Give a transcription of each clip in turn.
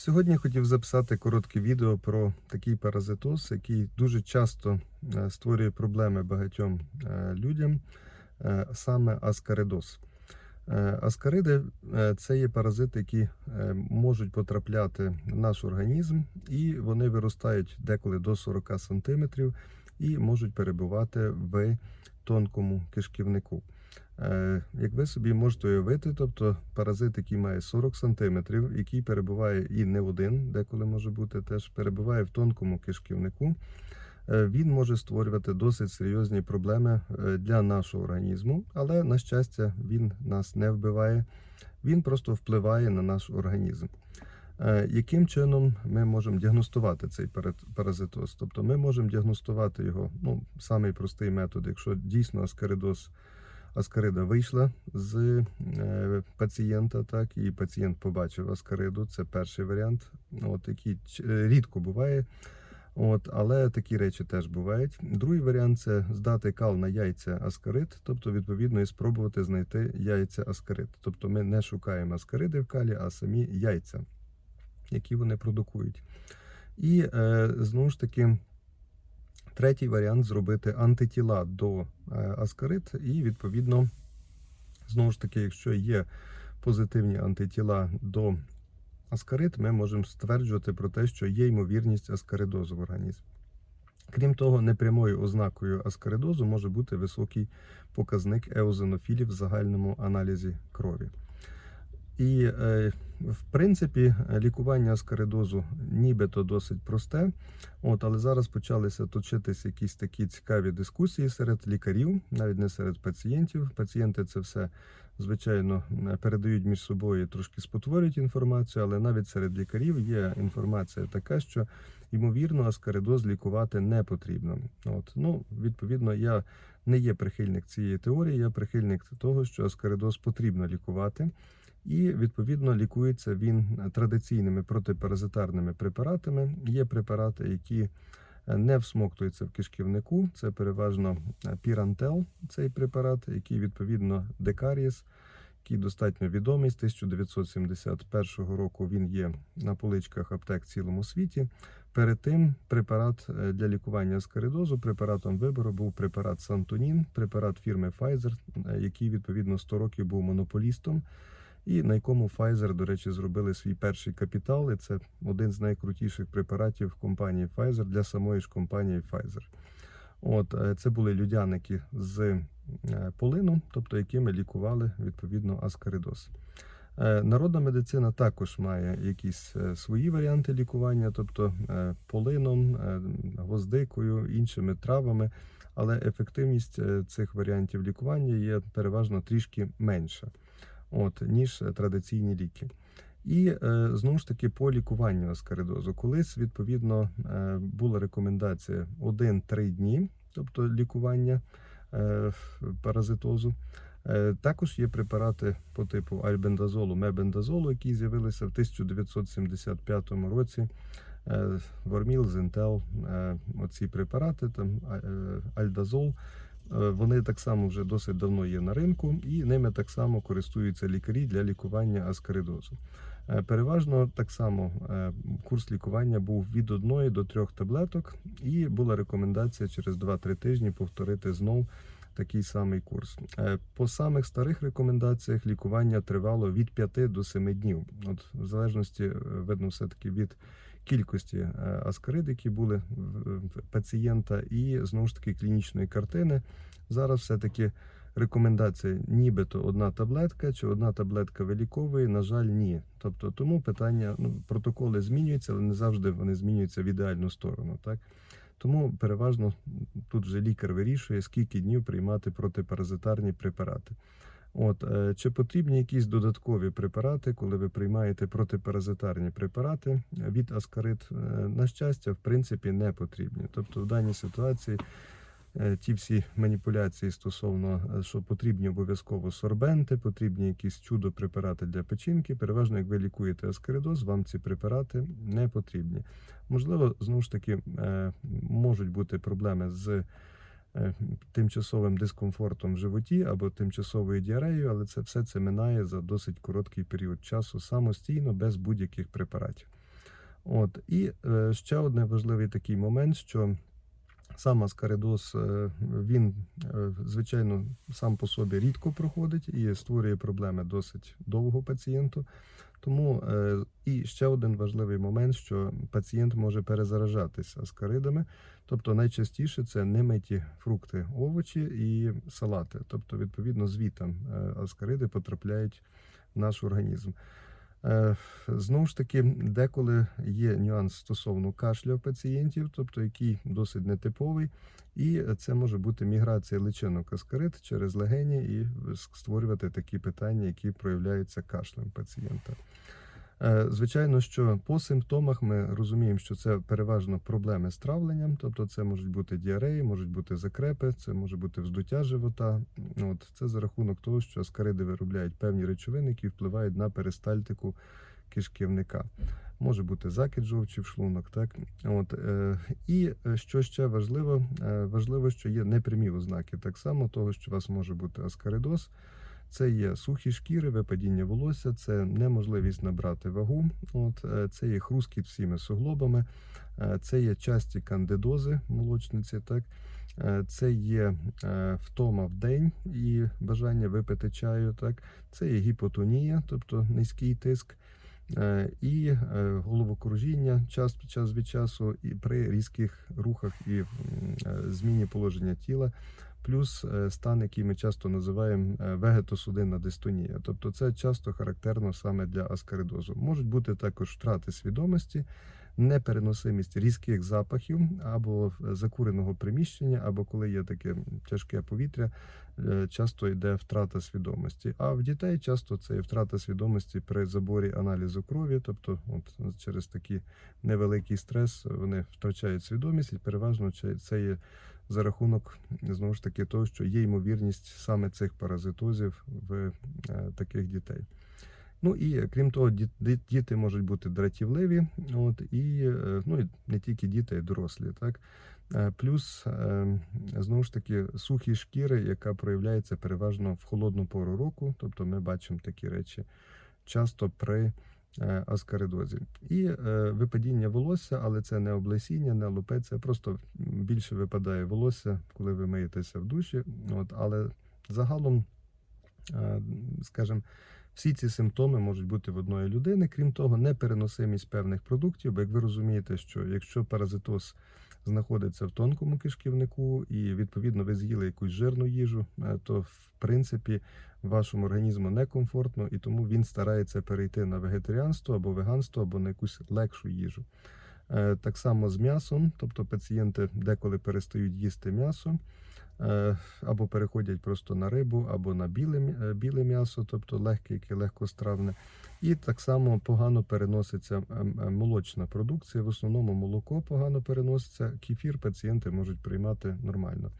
Сьогодні хотів записати коротке відео про такий паразитоз, який дуже часто е, створює проблеми багатьом е, людям, е, саме аскаридоз. Аскариди це є паразити, які можуть потрапляти в наш організм, і вони виростають деколи до 40 см і можуть перебувати в тонкому кишківнику. Е, Як ви собі можете уявити, тобто паразит, який має 40 см, який перебуває і не один, деколи може бути теж, перебуває в тонкому кишківнику, е, він може створювати досить серйозні проблеми е, для нашого організму, але на щастя він нас не вбиває, він просто впливає на наш організм. Яким чином ми можемо діагностувати цей паразитоз? Тобто ми можемо діагностувати його, ну, самий простий метод, якщо дійсно аскаридоз аскарида вийшла з е, пацієнта, так і пацієнт побачив аскариду. Це перший варіант, от який е, рідко буває. От, але такі речі теж бувають. Другий варіант це здати кал на яйця аскарид, тобто відповідно і спробувати знайти яйця аскарид. Тобто ми не шукаємо аскариди в калі, а самі яйця, які вони продукують. І е, знову ж таки, третій варіант зробити антитіла до е, аскарид, і відповідно, знову ж таки, якщо є позитивні антитіла до аскарид, ми можемо стверджувати про те, що є ймовірність аскаридозу в організмі. Крім того, непрямою ознакою аскаридозу може бути високий показник еозинофілів в загальному аналізі крові. І, е, в принципі, лікування аскаридозу нібито досить просте. От, але зараз почалися точитись якісь такі цікаві дискусії серед лікарів, навіть не серед пацієнтів. Пацієнти це все, звичайно, е, передають між собою, трошки спотворюють інформацію, але навіть серед лікарів є інформація така, що ймовірно аскаридоз лікувати не потрібно. От, ну, відповідно, я не є прихильник цієї теорії, я прихильник того, що аскаридоз потрібно лікувати. І відповідно лікується він традиційними протипаразитарними препаратами. Є препарати, які е, не всмоктуються в кишківнику. Це переважно е, пірантел, цей препарат, який відповідно декаріс, який достатньо відомий з 1971 року. Він є на поличках аптек в цілому світі. Перед тим препарат е, для лікування аскаридозу, препаратом вибору був препарат Сантонін, препарат фірми Pfizer, е, який відповідно 100 років був монополістом і на якому Pfizer, до речі, зробили свій перший капітал. І це один з найкрутіших препаратів компанії Pfizer для самої ж компанії Pfizer. От е, це були людяники з е, полину, тобто якими лікували відповідно аскаридоз. Е, Народна медицина також має якісь свої варіанти лікування, тобто полином, гвоздикою, іншими травами, але ефективність цих варіантів лікування є переважно трішки менша от, ніж е, традиційні ліки. І е, знову ж таки по лікуванню аскаридозу. Колись відповідно е, була рекомендація 1-3 дні, тобто лікування паразитозу. Також є препарати по типу альбендазолу, мебендазолу, які з'явилися в 1975 році. Ворміл, Зентел, оці препарати, там альдазол. Е, Вони так само вже досить давно є на ринку, і ними так само користуються лікарі для лікування аскаридозу. Е, Переважно так само е, курс лікування був від 1 до 3 таблеток, і була рекомендація через 2-3 тижні повторити знов такий самий курс. По самих старих рекомендаціях лікування тривало від 5 до 7 днів. От в залежності видно все таки від кількості е, аскарид, які були в пацієнта, і знову ж таки клінічної картини. Зараз все-таки рекомендація нібито одна таблетка чи одна таблетка виліковує, на жаль, ні. Тобто тому питання, ну, протоколи змінюються, але не завжди вони змінюються в ідеальну сторону. Так? Тому переважно тут вже лікар вирішує, скільки днів приймати протипаразитарні препарати. От, е, чи потрібні якісь додаткові препарати, коли ви приймаєте протипаразитарні препарати від аскарид? Е, На щастя, в принципі, не потрібні. Тобто в даній ситуації е, ті всі маніпуляції стосовно, що потрібні обов'язково сорбенти, потрібні якісь чудо-препарати для печінки. Переважно, як ви лікуєте аскаридоз, вам ці препарати не потрібні. Можливо, знову ж таки можуть бути проблеми з тимчасовим дискомфортом в животі або тимчасовою діареєю, але це все це минає за досить короткий період часу самостійно, без будь-яких препаратів. От. І е, ще один важливий такий момент, що сам аскаридоз, е, він, е, звичайно, сам по собі рідко проходить і створює проблеми досить довго пацієнту. Тому е, і ще один важливий момент, що пацієнт може перезаражатися аскаридами. Тобто найчастіше це немиті фрукти, овочі і салати. Тобто, відповідно, звітом е, аскариди потрапляють в наш організм. Е, Знову ж таки, деколи є нюанс стосовно кашля пацієнтів, тобто який досить нетиповий, і це може бути міграція личинок аскарид через легені і створювати такі питання, які проявляються кашлем пацієнта. Е, Звичайно, що по симптомах ми розуміємо, що це переважно проблеми з травленням, тобто це можуть бути діареї, можуть бути закрепи, це може бути вздуття живота. От це за рахунок того, що аскариди виробляють певні речовини, які впливають на перистальтику кишківника. Може бути закид жовчі в шлунок, так от е, і е, що ще важливо, важливо, що є непрямі ознаки так само того, що у вас може бути аскаридоз. Це є сухі шкіри, випадіння волосся, це неможливість набрати вагу. От е, це є хрускіт всіми суглобами, е, це є часті кандидози молочниці. Так Е, це є втома в день і бажання випити чаю. Так, це є гіпотонія, тобто низький тиск. І головокружіння час під час від часу, і при різких рухах і зміні положення тіла, плюс е, стан, який ми часто називаємо е, вегетосудинна дистонія. Тобто це часто характерно саме для аскаридозу. Можуть бути також втрати свідомості, непереносимість різких запахів або закуреного приміщення, або коли є таке тяжке повітря, е, часто йде втрата свідомості. А в дітей часто це є втрата свідомості при заборі аналізу крові, тобто, от через такий невеликий стрес вони втрачають свідомість, і переважно це є за рахунок знову ж таки того, що є ймовірність саме цих паразитозів в е, таких дітей. Ну і крім того, ді- ді- діти можуть бути дратівливі, от і е, ну і не тільки діти, а й дорослі, так. Е, Плюс е, знову ж таки сухі шкіри, яка проявляється переважно в холодну пору року, тобто ми бачимо такі речі часто при е, аскаридозі. І е, випадіння волосся, але це не облесіння, не лупеція, просто більше випадає волосся, коли ви миєтеся в душі. От, але загалом, е, скажімо, всі ці симптоми можуть бути в одної людини. Крім того, непереносимість певних продуктів. Бо як ви розумієте, що якщо паразитоз знаходиться в тонкому кишківнику, і відповідно ви з'їли якусь жирну їжу, е, то в принципі вашому організму некомфортно, і тому він старається перейти на вегетаріанство або веганство, або на якусь легшу їжу. Е, Так само з м'ясом, тобто пацієнти деколи перестають їсти м'ясо, або переходять просто на рибу, або на біле, е, біле м'ясо, тобто легке, яке легкостравне. І так само погано переноситься ем, е, молочна продукція. В основному молоко погано переноситься. Кефір пацієнти можуть приймати нормально.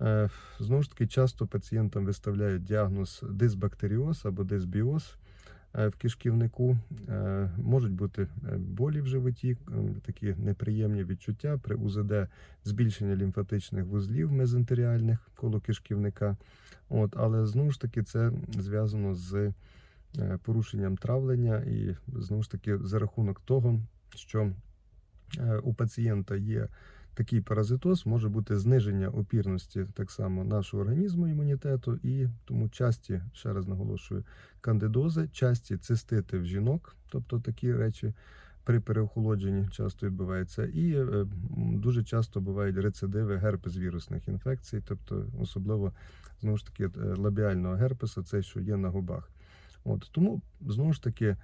Е, Знову ж таки, часто пацієнтам виставляють діагноз дисбактеріоз або дисбіоз е, в кишківнику. Е, Можуть бути е, болі в животі, е, такі неприємні відчуття при УЗД збільшення лімфатичних вузлів мезентеріальних коло кишківника. От, але знову ж таки це зв'язано з е, порушенням травлення і знову ж таки за рахунок того, що е, у пацієнта є такий паразитоз, може бути зниження опірності так само нашого організму імунітету, і тому часті, ще раз наголошую, кандидози, часті цистити в жінок, тобто такі речі. При переохолодженні часто відбувається, і е, дуже часто бувають рецидиви герпес вірусних інфекцій, тобто особливо знову ж таки е, лабіального герпеса, це що є на губах. От тому знову ж таки,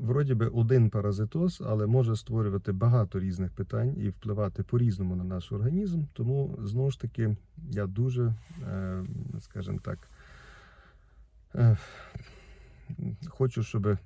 вроді би один паразитоз, але може створювати багато різних питань і впливати по-різному на наш організм. Тому знову ж таки я дуже, е, скажімо так. е, Хочу, щоб е,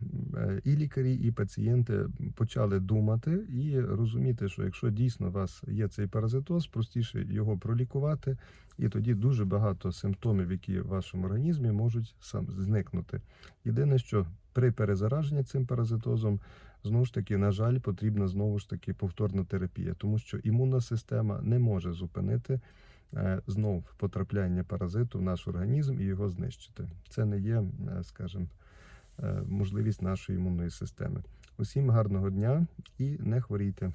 і лікарі, і пацієнти почали думати і розуміти, що якщо дійсно у вас є цей паразитоз, простіше його пролікувати, і тоді дуже багато симптомів, які в вашому організмі можуть сам зникнути. Єдине, що при перезараженні цим паразитозом, знову ж таки, на жаль, потрібна знову ж таки повторна терапія, тому що імунна система не може зупинити е, знов потрапляння паразиту в наш організм і його знищити. Це не є, е, скажімо, е, можливість нашої імунної системи. Усім гарного дня і не хворійте.